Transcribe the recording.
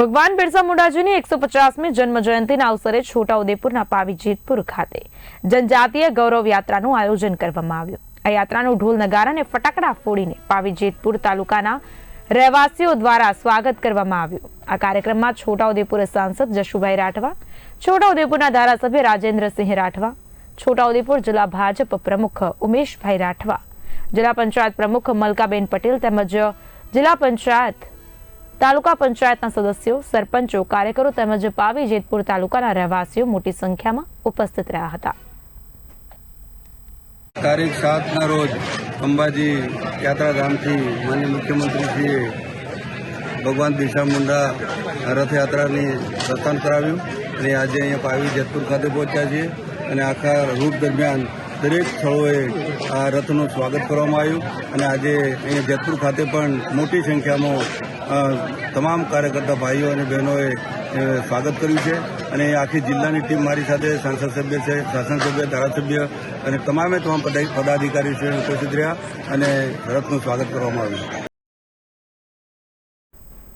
ભગવાન બિરસા મુંડાજીની એકસો પચાસમી જન્મ જયંતિના અવસરે છોટાઉદેપુરના પાવી ખાતે જનજાતીય ગૌરવ યાત્રાનું આયોજન કરવામાં આવ્યું. આ યાત્રાનું ઢોલ નગારા અને ફટાકડા ફોડીને પાવી તાલુકાના રહેવાસીઓ દ્વારા સ્વાગત કરવામાં આવ્યું. આ કાર્યક્રમમાં છોટાઉદેપુર સાંસદ જશુભાઈ રાઠવા, છોટાઉદેપુરના ધારાસભ્ય રાજેન્દ્રસિંહ રાઠવા, છોટાઉદેપુર જિલ્લા ભાજપ પ્રમુખ ઉમેશભાઈ રાઠવા, જિલ્લા પંચાયત પ્રમુખ મલકાબેન પટેલ તેમજ જિલ્લા પંચાયત તાલુકા પંચાયતના સદસ્યો, સરપંચો, કાર્યકરો તેમજ પાવી જેતપુર તાલુકાના રહેવાસીઓ મોટી સંખ્યામાં ઉપસ્થિત રહ્યા હતા. તારીખ સાતના રોજ અંબાજી યાત્રાધામથી માન્ય મુખ્યમંત્રીશ્રીએ ભગવાન બિરસા મુંડા રથયાત્રાની પ્રસ્થાન કરાવ્યું અને આજે અહીંયા પાવી જેતપુર ખાતે પહોંચ્યા છીએ અને આખા રૂટ દરમિયાન દરેક સ્થળોએ આ રથનું સ્વાગત કરવામાં આવ્યું અને આજે અહીંયા જેતપુર ખાતે પણ મોટી સંખ્યામાં તમામ કાર્યકર્તા ભાઈઓ અને બહેનોએ સ્વાગત કર્યું છે. અને આખી જિલ્લાની ટીમ મારી સાથે સાંસદ સભ્ય છે, શાસન સભ્ય, ધારાસભ્ય અને તમામે તમામ પદાધિકારી છે ઉપસ્થિત રહ્યા અને રથનું સ્વાગત કરવામાં આવ્યું.